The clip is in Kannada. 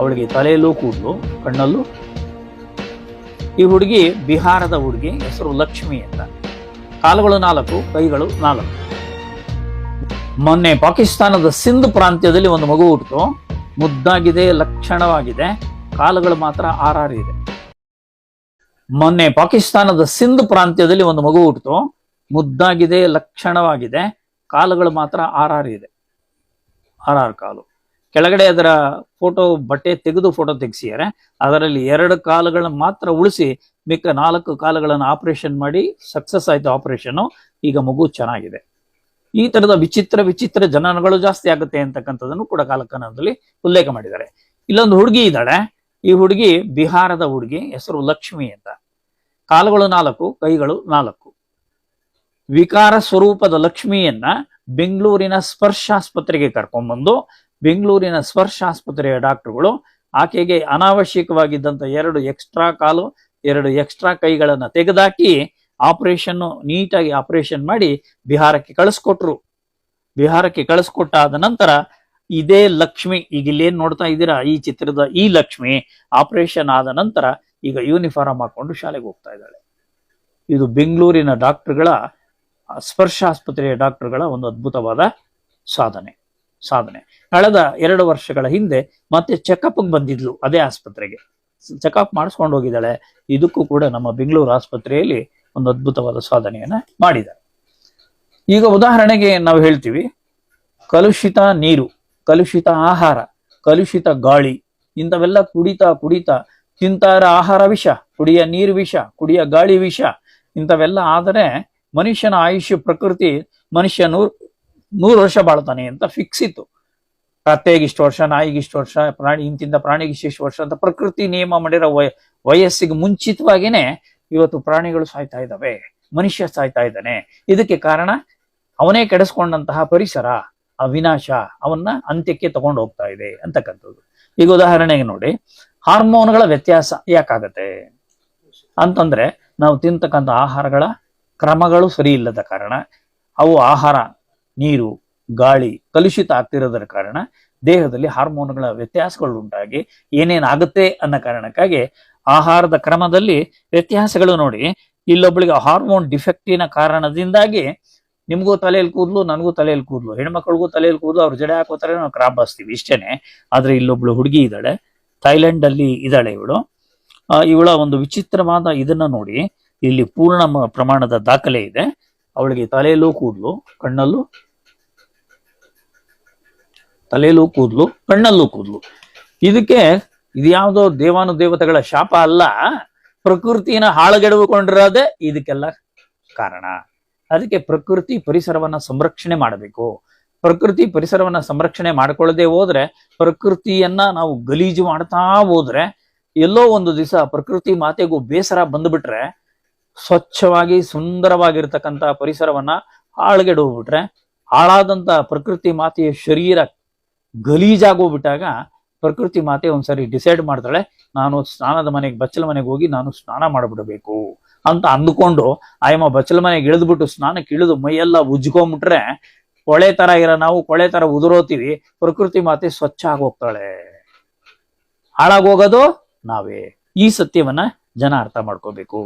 ಅವಳಿಗೆ ತಲೆಯಲ್ಲೂ ಕೂದಲು, ಕಣ್ಣಲ್ಲೂ. ಈ ಹುಡುಗಿ ಬಿಹಾರದ ಹುಡುಗಿ, ಹೆಸರು ಲಕ್ಷ್ಮಿ ಅಂತ. ಕಾಲುಗಳು ನಾಲ್ಕು, ಕೈಗಳು ನಾಲ್ಕು. ಮೊನ್ನೆ ಪಾಕಿಸ್ತಾನದ ಸಿಂಧ್ ಪ್ರಾಂತ್ಯದಲ್ಲಿ ಒಂದು ಮಗು ಹುಟ್ಟಿತು. ಮುದ್ದಾಗಿದೆ, ಲಕ್ಷಣವಾಗಿದೆ. ಕಾಲುಗಳು ಮಾತ್ರ ಆರಾರಿದೆ ಮೊನ್ನೆ ಪಾಕಿಸ್ತಾನದ ಸಿಂಧ್ ಪ್ರಾಂತ್ಯದಲ್ಲಿ ಒಂದು ಮಗು ಹುಟ್ಟಿತು. ಮುದ್ದಾಗಿದೆ, ಲಕ್ಷಣವಾಗಿದೆ. ಕಾಲುಗಳು ಮಾತ್ರ ಆರಾರಿದೆ ಇದೆ ಆರಾರು ಕಾಲು. ಕೆಳಗಡೆ ಅದರ ಫೋಟೋ ಬಟ್ಟೆ ತೆಗೆದು ಫೋಟೋ ತೆಗೆಸಿದ್ದಾರೆ. ಅದರಲ್ಲಿ ಎರಡು ಕಾಲುಗಳನ್ನು ಮಾತ್ರ ಉಳಿಸಿ ಮಿಕ್ಕ ನಾಲ್ಕು ಕಾಲುಗಳನ್ನು ಆಪರೇಷನ್ ಮಾಡಿ ಸಕ್ಸಸ್ ಆಯ್ತು ಆಪರೇಷನ್ ಈಗ ಮಗು ಚೆನ್ನಾಗಿದೆ. ಈ ತರದ ವಿಚಿತ್ರ ವಿಚಿತ್ರ ಜನನಗಳು ಜಾಸ್ತಿ ಆಗುತ್ತೆ ಅಂತಕ್ಕಂಥದ್ದನ್ನು ಕೂಡ ಕಾಲಕನದಲ್ಲಿ ಉಲ್ಲೇಖ ಮಾಡಿದ್ದಾರೆ. ಇಲ್ಲೊಂದು ಹುಡುಗಿ ಇದ್ದಾಳೆ. ಈ ಹುಡುಗಿ ಬಿಹಾರದ ಹುಡುಗಿ, ಹೆಸರು ಲಕ್ಷ್ಮಿ ಅಂತ. ಕಾಲುಗಳು ನಾಲ್ಕು, ಕೈಗಳು ನಾಲ್ಕು. ವಿಕಾರ ಸ್ವರೂಪದ ಲಕ್ಷ್ಮಿಯನ್ನ ಬೆಂಗಳೂರಿನ ಸ್ಪರ್ಶ ಆಸ್ಪತ್ರೆಗೆ ಕರ್ಕೊಂಡ್ಬಂದು ಬೆಂಗಳೂರಿನ ಸ್ಪರ್ಶ ಆಸ್ಪತ್ರೆಯ ಡಾಕ್ಟರ್ಗಳು, ಆಕೆಗೆ ಅನಾವಶ್ಯಕವಾಗಿದ್ದಂಥ ಎರಡು ಎಕ್ಸ್ಟ್ರಾ ಕಾಲು, ಎರಡು ಎಕ್ಸ್ಟ್ರಾ ಕೈಗಳನ್ನು ತೆಗೆದಾಕಿ ಆಪರೇಷನ್ನು ನೀಟಾಗಿ ಆಪರೇಷನ್ ಮಾಡಿ ಬಿಹಾರಕ್ಕೆ ಕಳಿಸ್ಕೊಟ್ರು. ಬಿಹಾರಕ್ಕೆ ಕಳಿಸ್ಕೊಟ್ಟಾದ ನಂತರ ಇದೇ ಲಕ್ಷ್ಮಿ, ಈಗ ಇಲ್ಲೇನ್ ನೋಡ್ತಾ ಇದ್ದೀರಾ? ಈ ಚಿತ್ರದ ಈ ಲಕ್ಷ್ಮಿ ಆಪರೇಷನ್ ಆದ ನಂತರ ಈಗ ಯೂನಿಫಾರ್ಮ್ ಹಾಕೊಂಡು ಶಾಲೆಗೆ ಹೋಗ್ತಾ ಇದ್ದಾಳೆ. ಇದು ಬೆಂಗಳೂರಿನ ಡಾಕ್ಟರ್ಗಳ ಸ್ಪರ್ಶ ಆಸ್ಪತ್ರೆಯ ಡಾಕ್ಟರ್ಗಳ ಒಂದು ಅದ್ಭುತವಾದ ಸಾಧನೆ. ಸಾಧನೆ. ಕಳೆದ ಎರಡು ವರ್ಷಗಳ ಹಿಂದೆ ಮತ್ತೆ ಚೆಕಪ್ ಬಂದಿದ್ಲು ಅದೇ ಆಸ್ಪತ್ರೆಗೆ. ಚೆಕಪ್ ಮಾಡಿಸ್ಕೊಂಡು ಹೋಗಿದ್ದಾಳೆ. ಇದಕ್ಕೂ ಕೂಡ ನಮ್ಮ ಬೆಂಗಳೂರು ಆಸ್ಪತ್ರೆಯಲ್ಲಿ ಒಂದು ಅದ್ಭುತವಾದ ಸಾಧನೆಯನ್ನ ಮಾಡಿದ್ದಾರೆ ಈಗ ಉದಾಹರಣೆಗೆ ನಾವು ಹೇಳ್ತೀವಿ, ಕಲುಷಿತ ನೀರು, ಕಲುಷಿತ ಆಹಾರ, ಕಲುಷಿತ ಗಾಳಿ, ಇಂಥವೆಲ್ಲ ಕುಡಿತಾ ಕುಡಿತಾ ತಿಂತಾರ ಆಹಾರ ವಿಷ, ಕುಡಿಯ ನೀರು ವಿಷ, ಕುಡಿಯ ಗಾಳಿ ವಿಷ, ಇಂಥವೆಲ್ಲ ಆದರೆ ಮನುಷ್ಯನ ಆಯುಷ್ಯ ಪ್ರಕೃತಿ ಮನುಷ್ಯ ನೂರ್ ವರ್ಷ ಬಾಳ್ತಾನೆ ಅಂತ ಫಿಕ್ಸ್ ಇತ್ತು. ಕತ್ತೆಗೆ ಇಷ್ಟು ವರ್ಷ, ನಾಯಿಗೆ ಇಷ್ಟು ವರ್ಷ, ಪ್ರಾಣಿ ಇಂತಿಂತ ಪ್ರಾಣಿಗೆ ಇಷ್ಟು ವರ್ಷ ಅಂತ ಪ್ರಕೃತಿ ನಿಯಮ ಮಾಡಿರೋ ವಯ, ವಯಸ್ಸಿಗೆ ಮುಂಚಿತವಾಗಿನೇ ಇವತ್ತು ಪ್ರಾಣಿಗಳು ಸಾಯ್ತಾ ಇದ್ದಾವೆ, ಮನುಷ್ಯ ಸಾಯ್ತಾ ಇದ್ದಾನೆ. ಇದಕ್ಕೆ ಕಾರಣ ಅವನೇ ಕೆಡಿಸ್ಕೊಂಡಂತಹ ಪರಿಸರ ಆ ವಿನಾಶ ಅವನ್ನ ಅಂತ್ಯಕ್ಕೆ ತಗೊಂಡು ಹೋಗ್ತಾ ಇದೆ ಅಂತಕ್ಕಂಥದ್ದು. ಈಗ ಉದಾಹರಣೆಗೆ ನೋಡಿ, ಹಾರ್ಮೋನ್ಗಳ ವ್ಯತ್ಯಾಸ ಯಾಕಾಗತ್ತೆ? ಅಂತಂದ್ರೆ ನಾವು ತಿಂತಕ್ಕಂಥ ಆಹಾರಗಳ ಕ್ರಮಗಳು ಸರಿ ಇಲ್ಲದ ಕಾರಣ ಅವು ಆಹಾರ ನೀರು, ಗಾಳಿ ಕಲುಷಿತ ಆಗ್ತಿರೋದರ ಕಾರಣ ದೇಹದಲ್ಲಿ ಹಾರ್ಮೋನ್ಗಳ ವ್ಯತ್ಯಾಸಗಳು ಉಂಟಾಗಿ ಏನೇನಾಗುತ್ತೆ ಅನ್ನೋ ಕಾರಣಕ್ಕಾಗಿ ಆಹಾರದ ಕ್ರಮದಲ್ಲಿ ವ್ಯತ್ಯಾಸಗಳು ನೋಡಿ. ಇಲ್ಲೊಬ್ಳಿಗೆ ಹಾರ್ಮೋನ್ ಡಿಫೆಕ್ಟಿನ ಕಾರಣದಿಂದಾಗಿ ನಿಮಗೂ ತಲೆಯಲ್ಲಿ ಕೂದಲು, ನನಗೂ ತಲೆಯಲ್ಲಿ ಕೂದಲು, ಹೆಣ್ಮಕ್ಳಿಗೂ ತಲೆಯಲ್ಲಿ ಕೂದಲು, ಅವ್ರು ಜಡೆ ಹಾಕೋತಾರೆ ನಾವು ಕ್ರಾಪ್ ಬಾಸ್ತೀವಿ ಇಷ್ಟೇನೆ. ಆದ್ರೆ ಇಲ್ಲೊಬ್ಳು ಹುಡುಗಿ ಇದ್ದಾಳೆ ಥೈಲ್ಯಾಂಡ್ ಅಲ್ಲಿ ಇದ್ದಾಳೆ ಇವಳು. ಇವಳ ಒಂದು ವಿಚಿತ್ರವಾದ ಇದನ್ನ ನೋಡಿ ಇಲ್ಲಿ ಪೂರ್ಣ ಪ್ರಮಾಣದ ದಾಖಲೆ ಇದೆ. ಅವಳಿಗೆ ತಲೆಯಲ್ಲೂ ಕೂದಲು, ಕಣ್ಣಲ್ಲೂ ತಲೆಯಲ್ಲೂ ಕೂದಲು, ಕಣ್ಣಲ್ಲೂ ಕೂದಲು. ಇದಕ್ಕೆ ಇದ್ಯಾವುದೋ ದೇವಾನು ದೇವತೆಗಳ ಶಾಪ ಅಲ್ಲ, ಪ್ರಕೃತಿನ ಹಾಳುಗೆಡವುಕೊಂಡಿರೋದೇ ಇದಕ್ಕೆಲ್ಲ ಕಾರಣ. ಅದಕ್ಕೆ ಪ್ರಕೃತಿ ಪರಿಸರವನ್ನ ಸಂರಕ್ಷಣೆ ಮಾಡಬೇಕು. ಪ್ರಕೃತಿ ಪರಿಸರವನ್ನ ಸಂರಕ್ಷಣೆ ಮಾಡ್ಕೊಳ್ಳದೆ ಹೋದ್ರೆ, ಪ್ರಕೃತಿಯನ್ನ ನಾವು ಗಲೀಜು ಮಾಡ್ತಾ ಹೋದ್ರೆ, ಎಲ್ಲೋ ಒಂದು ದಿವಸ ಪ್ರಕೃತಿ ಮಾತೆಗೂ ಬೇಸರ ಬಂದ್ಬಿಟ್ರೆ, ಸ್ವಚ್ಛವಾಗಿ ಸುಂದರವಾಗಿರ್ತಕ್ಕಂಥ ಪರಿಸರವನ್ನ ಹಾಳ್ಗೆಡೋಗ್ಬಿಟ್ರೆ ಹಾಳಾದಂತ ಪ್ರಕೃತಿ ಮಾತೆಯ ಶರೀರ ಗಲೀಜಾಗೋಗ್ಬಿಟ್ಟಾಗ ಪ್ರಕೃತಿ ಮಾತೆ ಒಂದ್ಸರಿ ಡಿಸೈಡ್ ಮಾಡ್ತಾಳೆ, ನಾನು ಸ್ನಾನದ ಮನೆಗೆ, ಬಚ್ಚಲ ಮನೆಗೆ ಹೋಗಿ ನಾನು ಸ್ನಾನ ಮಾಡಿಬಿಡಬೇಕು ಅಂತ ಅಂದುಕೊಂಡು ಆಯಮ್ಮ ಬಚ್ಚಲ ಮನೆಗೆ ಇಳಿದ್ಬಿಟ್ಟು ಸ್ನಾನಕ್ಕೆ ಇಳಿದು ಮೈಯೆಲ್ಲ ಉಜ್ಕೊಂಡ್ಬಿಟ್ರೆ ಕೊಳೆ ತರ ಇರೋ ನಾವು ಕೊಳೆ ತರ ಉದುರೋತೀವಿ, ಪ್ರಕೃತಿ ಮಾತೆ ಸ್ವಚ್ಛ ಆಗೋಗ್ತಾಳೆ. ಹಾಳಾಗೋಗೋದು ನಾವೇ. ಈ ಸತ್ಯವನ್ನ ಜನ ಅರ್ಥ ಮಾಡ್ಕೋಬೇಕು.